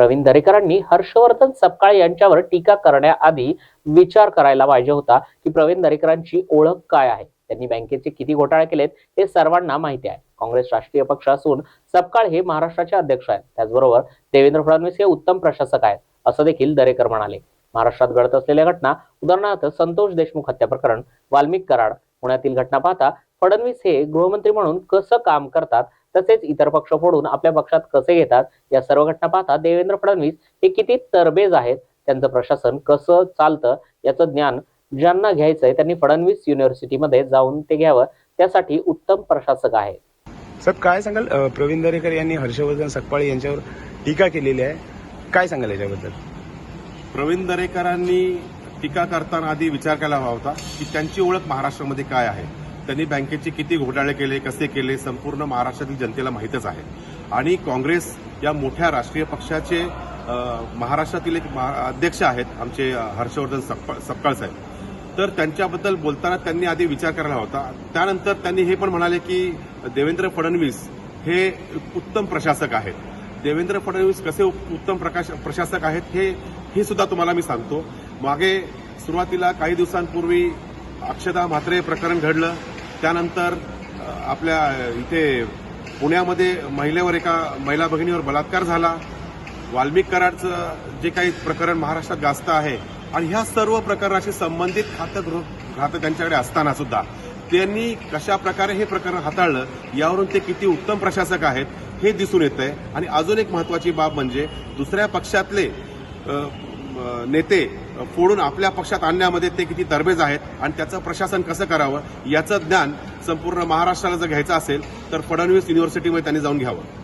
प्रवीण दरेकरांनी हर्षवर्धन सपकाळ यांच्यावर टीका करण्याआधी विचार करायला पाहिजे होता की प्रवीण दरेकरांची ओळख काय आहे? त्यांनी बँकेचे किती घोटाळे केलेत हे सर्वांना माहिती आहे. काँग्रेस राष्ट्रीय पक्ष असून सपकाळ हे महाराष्ट्राचे अध्यक्ष आहेत. त्याचबरोबर देवेंद्र फडणवीस हे उत्तम प्रशासक आहेत असं देखील दरेकर म्हणाले. महाराष्ट्रात घडत असलेल्या घटना उदाहरणार्थ संतोष देशमुख हत्या प्रकरण वाल्मिक कराड पुण्यातील घटना पाहता फडणवीस हे गृहमंत्री म्हणून कसं काम करतात तसेच इतर पक्ष फोडून आपल्या पक्षात कसे घेतात या सर्व घटना पाहता देवेंद्र फडणवीस हे किती तरबेज आहेत त्यांचं प्रशासन कसं चालतं याचं ज्ञान ज्यांना घ्यायचंय त्यांनी फडणवीस युनिव्हर्सिटीमध्ये जाऊन ते घ्यावं त्यासाठी उत्तम प्रशासक आहे साहेब काय सांगाल? प्रवीण दरेकर यांनी हर्षवर्धन सकपाळे यांच्यावर टीका केलेली आहे. काय सांगाल याच्याबद्दल? प्रवीण दरेकरांनी टीका करताना आधी विचार केला हवा होता की त्यांची ओळख महाराष्ट्रामध्ये काय आहे? त्यांनी बँकेचे किती घोटाळे केले कसे केले संपूर्ण महाराष्ट्रातील जनतेला माहीतच आहे. आणि काँग्रेस या मोठ्या राष्ट्रीय पक्षाचे महाराष्ट्रातील एक महा- अध्यक्ष आहेत आमचे हर्षवर्धन सपकाळ सपकाळ साहेब. तर त्यांच्याबद्दल बोलताना त्यांनी आधी विचार करायला होता. त्यानंतर त्यांनी हे पण म्हणाले की देवेंद्र फडणवीस हे उत्तम प्रशासक आहेत. देवेंद्र फडणवीस कसे उत्तम प्रकाश प्रशासक आहेत हे हे सुद्धा तुम्हाला मी सांगतो. मागे सुरुवातीला काही दिवसांपूर्वी अक्षदा म्हात्रे प्रकरण घडलं. त्यानंतर आपल्या इथे पुण्यामध्ये महिलेवर एका महिला भगिनीवर बलात्कार झाला. वाल्मिक कराडचं जे काही प्रकरण महाराष्ट्रात गाजत आहे आणि ह्या सर्व प्रकरणाशी संबंधित खातं गृह खातं त्यांच्याकडे असताना सुद्धा त्यांनी कशा प्रकारे हे प्रकरण हाताळलं यावरून ते किती उत्तम प्रशासक आहेत हे दिसून येत आहे आणि अजून एक महत्वाची बाब म्हणजे दुसऱ्या पक्षातले नेते फोडून आपल्या पक्षात आणण्यामध्ये ते किती तरबेज आहेत आणि त्याचं प्रशासन कसं करावं याचं ज्ञान संपूर्ण महाराष्ट्राला जर घ्यायचं असेल तर फडणवीस युनिव्हर्सिटीमध्ये त्यांनी जाऊन घ्यावं.